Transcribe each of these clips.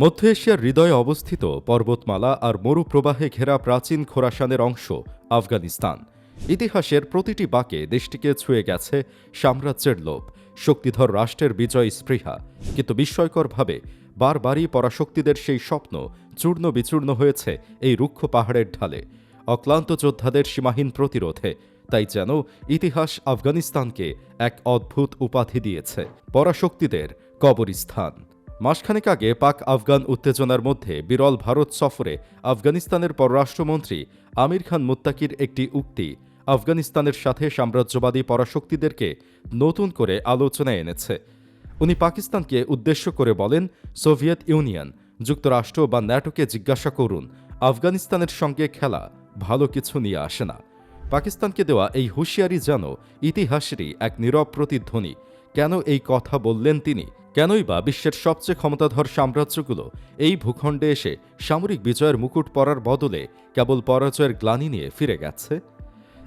মধ্য এশিয়ার হৃদয়ে অবস্থিত পর্বতমালা আর মরুপ্রবাহে ঘেরা প্রাচীন খোরাসানের অংশ, আফগানিস্তান। ইতিহাসের প্রতিটি বাঁকে দেশটিকে ছুঁয়ে গেছে সাম্রাজ্যের লোভ, শক্তিধর রাষ্ট্রের বিজয় স্পৃহা। কিন্তু বিস্ময়করভাবে বারবারই পরাশক্তিদের সেই স্বপ্ন চূর্ণ বিচূর্ণ হয়েছে এই রুক্ষ পাহাড়ের ঢালে। অক্লান্ত যোদ্ধাদের সীমাহীন প্রতিরোধে তাই যেন ইতিহাস আফগানিস্তানকে এক অদ্ভুত উপাধি দিয়েছে পরাশক্তিদের কবরস্থান। মাসখানেক আগে পাক আফগান উত্তেজনার মধ্যে বিরল ভারত সফরে আফগানিস্তানের পররাষ্ট্রমন্ত্রী আমির খান মুত্তাকির একটি উক্তি আফগানিস্তানের সাথে সাম্রাজ্যবাদী পরাশক্তিদেরকে নতুন করে আলোচনায় এনেছে। উনি পাকিস্তানকে উদ্দেশ্য করে বলেন, সোভিয়েত ইউনিয়ন, যুক্তরাষ্ট্র বা ন্যাটোকে জিজ্ঞাসা করুন, আফগানিস্তানের সঙ্গে খেলা ভালো কিছু নিয়ে আসে না। পাকিস্তানকে দেওয়া এই হুঁশিয়ারি যেন ইতিহাসেরই এক নীরব প্রতিধ্বনি। কেন এই কথা বললেন তিনি? কেনই বা বিশ্বের সবচেয়ে ক্ষমতাধর সাম্রাজ্যগুলো এই ভূখণ্ডে এসে সামরিক বিজয়ের মুকুট পরার বদলে কেবল পরাজয়ের গ্লানি নিয়ে ফিরে গেছে?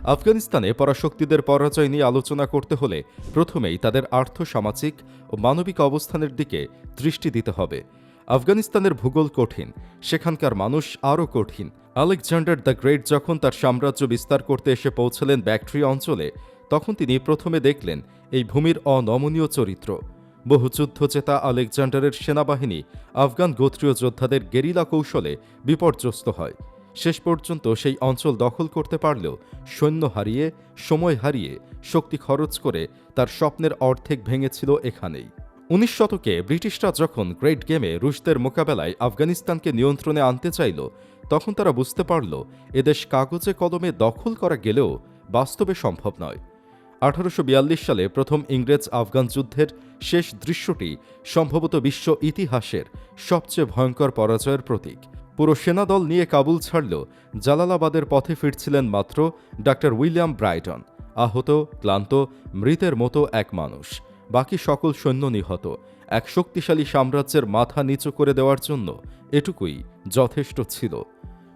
আফগানিস্তানে পরাশক্তিদের পরাজয় নিয়ে আলোচনা করতে হলে প্রথমেই তাদের আর্থসামাজিক ও মানবিক অবস্থানের দিকে দৃষ্টি দিতে হবে। আফগানিস্তানের ভূগোল কঠিন, সেখানকার মানুষ আরও কঠিন। আলেকজান্ডার দ্য গ্রেট যখন তার সাম্রাজ্য বিস্তার করতে এসে পৌঁছলেন ব্যাকট্রিয়া অঞ্চলে, তখন তিনি প্রথমে দেখলেন এই ভূমির অনমনীয় চরিত্র। বহু যুদ্ধজেতা আলেকজান্ডারের সেনাবাহিনী আফগান গোত্রীয় যোদ্ধাদের গেরিলা কৌশলে বিপর্যস্ত হয়। শেষ পর্যন্ত সেই অঞ্চল দখল করতে পারলেও সৈন্য হারিয়ে, সময় হারিয়ে শক্তি খরচ করে তার স্বপ্নের অর্ধেক ভেঙেছিল এখানেই। উনিশ শতকে ব্রিটিশরা যখন গ্রেট গেমে রুশদের মোকাবেলায় আফগানিস্তানকে নিয়ন্ত্রণে আনতে চাইল, তখন তারা বুঝতে পারল, এদেশ কাগজে কলমে দখল করা গেলেও বাস্তবে সম্ভব নয়। আঠারোশো বিয়াল্লিশ সালে প্রথম ইংরেজ আফগান যুদ্ধের শেষ দৃশ্যটি সম্ভবত বিশ্ব ইতিহাসের সবচেয়ে ভয়ঙ্কর পরাজয়ের প্রতীক। পুরো সেনাদল নিয়ে কাবুল ছাড়ল জালালাবাদের পথে ফিরছিলেন মাত্র ডাক্তার উইলিয়াম ব্রাইটন, আহত, ক্লান্ত, মৃতের মতো এক মানুষ। বাকি সকল সৈন্য নিহত। এক শক্তিশালী সাম্রাজ্যের মাথা নিচু করে দেওয়ার জন্য এটুকুই যথেষ্ট ছিল।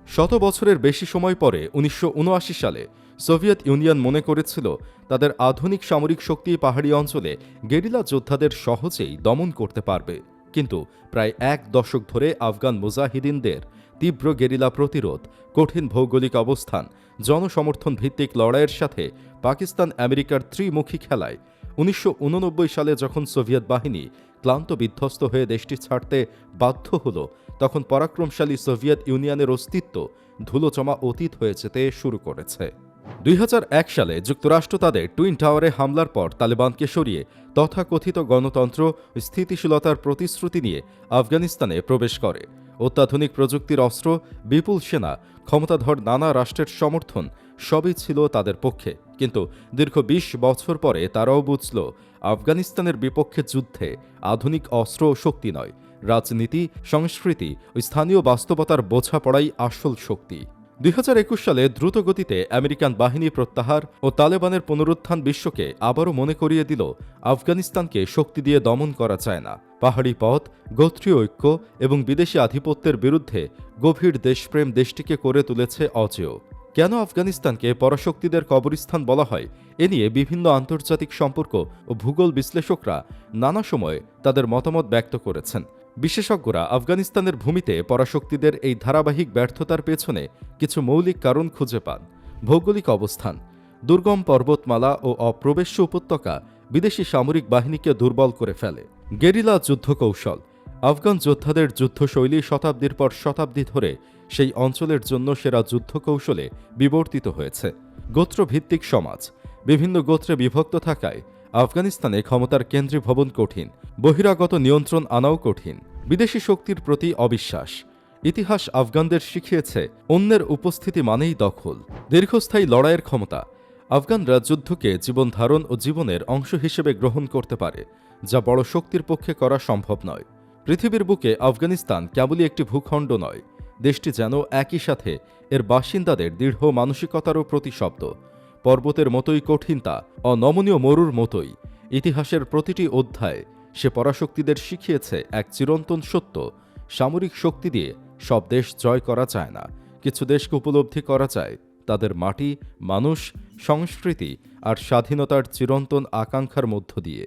শত বছরের বেশি সময় পরে উনিশশো উনআশি সালে সোভিয়েত ইউনিয়ন মনে করেছিল, তাদের আধুনিক সামরিক শক্তি পাহাড়ি অঞ্চলে গেরিলা যোদ্ধাদের সহজেই দমন করতে পারবে। কিন্তু প্রায় এক দশক ধরে আফগান মুজাহিদিনদের তীব্র গেরিলা প্রতিরোধ, কঠিন ভৌগোলিক অবস্থান, জনসমর্থন ভিত্তিক লড়াইয়ের সাথে পাকিস্তান আমেরিকার ত্রিমুখী খেলায় উনিশশো উননব্বই সালে যখন সোভিয়েত বাহিনী ক্লান্ত বিধ্বস্ত হয়ে দেশটি ছাড়তে বাধ্য হল, তখন পরাক্রমশালী সোভিয়েত ইউনিয়নের অস্তিত্ব ধুলোচমা অতীত হয়ে যেতে শুরু করেছে। দুই হাজার এক সালে যুক্তরাষ্ট্র তাদের টুইন টাওয়ারে হামলার পর তালেবানকে সরিয়ে তথাকথিত গণতন্ত্র, স্থিতিশীলতার প্রতিশ্রুতি নিয়ে আফগানিস্তানে প্রবেশ করে। অত্যাধুনিক প্রযুক্তির অস্ত্র, বিপুল সেনা, ক্ষমতাধর নানা রাষ্ট্রের সমর্থন, সবই ছিল তাদের পক্ষে। কিন্তু দীর্ঘ ২০ বছর পরে তারাও বুঝল, আফগানিস্তানের বিপক্ষে যুদ্ধে আধুনিক অস্ত্র ও শক্তি নয়। রাজনীতি, সংস্কৃতি ও স্থানীয় বাস্তবতার বোঝাপড়াই আসল শক্তি। দুই হাজার একুশ সালে দ্রুত গতিতে আমেরিকান বাহিনী প্রত্যাহার ও তালেবানের পুনরুত্থান বিশ্বকে আবারও মনে করিয়ে দিল, আফগানিস্তানকে শক্তি দিয়ে দমন করা যায় না। পাহাড়ি পথ, গোত্রীয় ঐক্য এবং বিদেশি আধিপত্যের বিরুদ্ধে গভীর দেশপ্রেম দেশটিকে করে তুলেছে অজেয়। কেন আফগানিস্তানকে পরাশক্তিদের কবরস্থান বলা হয়, এ নিয়ে বিভিন্ন আন্তর্জাতিক সম্পর্ক ও ভূগোল বিশ্লেষকরা নানা সময়ে তাদের মতামত ব্যক্ত করেছেন। বিশেষজ্ঞরা আফগানিস্তানের ভূমিতে পরাশক্তিদের এই ধারাবাহিক ব্যর্থতার পেছনে কিছু মৌলিক কারণ খুঁজে পান। ভৌগোলিক অবস্থান, দুর্গম পর্বতমালা ও অপ্রবেশ্য উপত্যকা বিদেশি সামরিক বাহিনীকে দুর্বল করে ফেলে। গেরিলা যুদ্ধ কৌশল আফগান যোদ্ধাদের যুদ্ধশৈলী শতাব্দীর পর শতাব্দী ধরে সেই অঞ্চলের জন্য সেরা যুদ্ধ কৌশলে বিবর্তিত হয়েছে। গোত্রভিত্তিক সমাজ, বিভিন্ন গোত্রে বিভক্ত থাকায় আফগানিস্তানে ক্ষমতার কেন্দ্রীভবন কঠিন, বহিরাগত নিয়ন্ত্রণ আনাও কঠিন, বিদেশি শক্তির প্রতি অবিশ্বাস। ইতিহাস আফগানদের শিখিয়েছে, অন্যের উপস্থিতি মানেই দখল, দীর্ঘস্থায়ী লড়াইয়ের ক্ষমতা। আফগানরা যুদ্ধকে জীবন ধারণ ও জীবনের অংশ হিসেবে গ্রহণ করতে পারে, যা বড় শক্তির পক্ষে করা সম্ভব নয়। পৃথিবীর বুকে আফগানিস্তান কেবলই একটি ভূখণ্ড নয়, দেশটি যেন একই সাথে এর বাসিন্দাদের দৃঢ় মানসিকতারও প্রতিশব্দ। পর্বতের মতোই কঠিন তা, অনমনীয় মরুর মতোই। ইতিহাসের প্রতিটি অধ্যায় সে পরাশক্তিদের শিখিয়েছে এক চিরন্তন সত্য, সামরিক শক্তি দিয়ে সব দেশ জয় করা যায় না, কিছু দেশকে উপলব্ধি করা যায় তাদের মাটি, মানুষ, সংস্কৃতি আর স্বাধীনতার চিরন্তন আকাঙ্ক্ষার মধ্য দিয়ে।